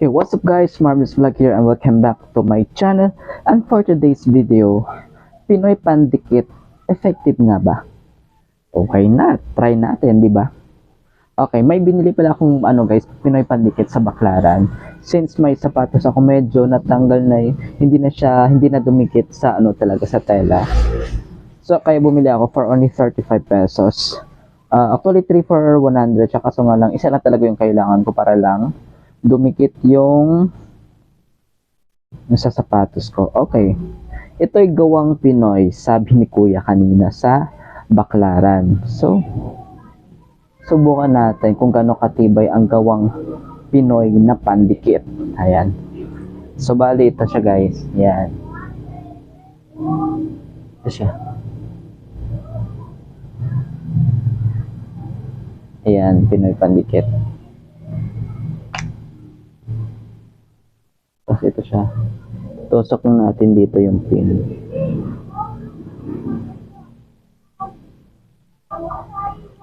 Okay, what's up guys? Marvelous Vlog here and welcome back to my channel. And for today's video, Pinoy Pandikit, effective nga ba? Okay na, try natin, di ba? Okay, may binili pala akong ano guys, Pinoy Pandikit sa Baklaran. Since may sapatos ako medyo natanggal na y- hindi na siya, hindi na dumikit sa ano talaga sa tela. So, kaya bumili ako for only 35 pesos. Ah, actually, 3 for 100. Tsaka so nga lang, isa lang talaga yung kailangan ko para lang dumikit yung sa sapatos ko. Okay. Ito'y gawang Pinoy, sabi ni Kuya kanina sa Baklaran. So, subukan natin kung gaano katibay ang gawang Pinoy na pandikit. Ayan. So, bali ito siya guys. Ayan. Ito siya. Ayan, Pinoy pandikit. Siya. Tusok lang natin dito yung pin.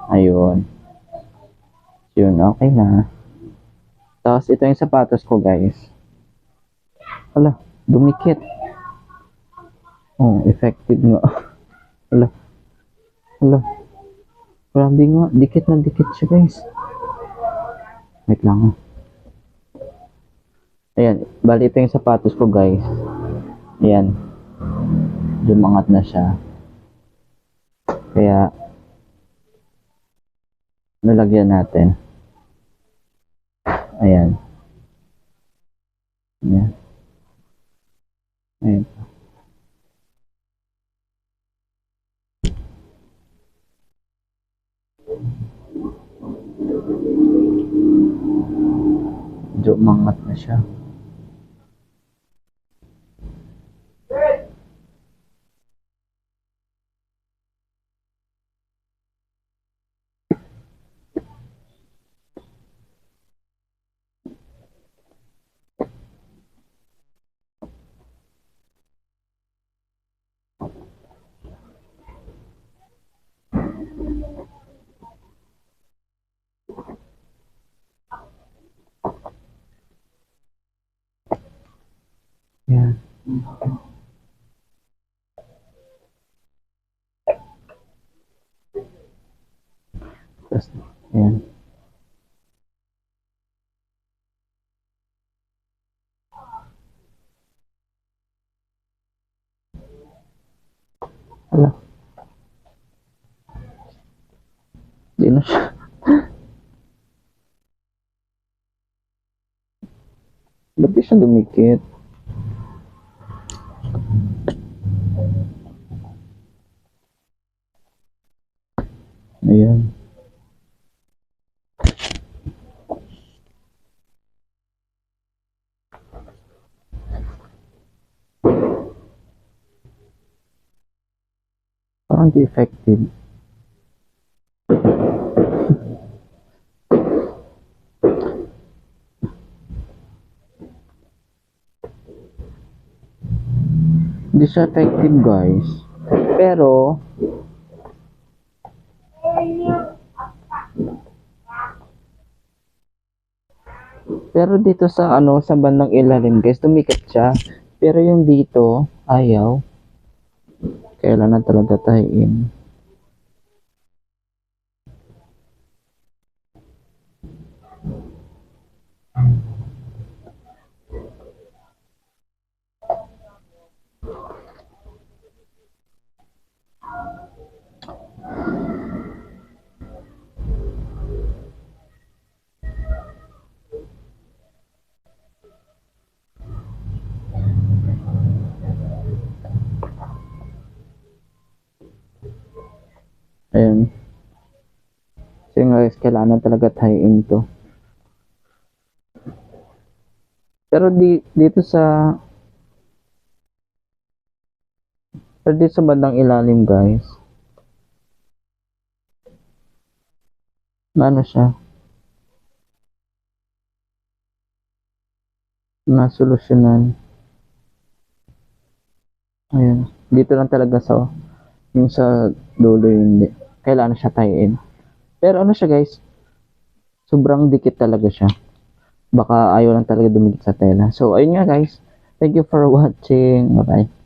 Ayun. Yun, okay na. Tapos ito yung sapatos ko, guys. Hala, dumikit. Oh, effective nga. Hala. Hala. Grabe nga, dikit na dikit siya, guys. Wait lang. ah. Ayan, bali ito yung sapatos ko guys. Ayan. Dumangat na siya. Kaya, nalagyan natin. Ayan. Ayan. Ayan. Medyo umangat na siya. Ayan. Tapos, ayan. Hala. Di na siya. Ba't di siya dumikit? Ayan. Parang di effective. Hindi effective guys. Pero, Pero dito sa ano, sa bandang ilalim guys, tumikit siya. Pero yung dito, ayaw. Kailangan talaga tahiin. Ayun. So yun guys, kailangan talaga to. Pero di, dito sa pero dito sa bandang ilalim guys, ano siya? Nasolusyonan. Ayun. Dito lang talaga sa yung sa dulo hindi. Kailangan siya tayin. Pero ano siya guys? Sobrang dikit talaga siya. baka ayaw lang talaga dumikit sa tela. So, ayun nga guys. Thank you for watching. Bye-bye.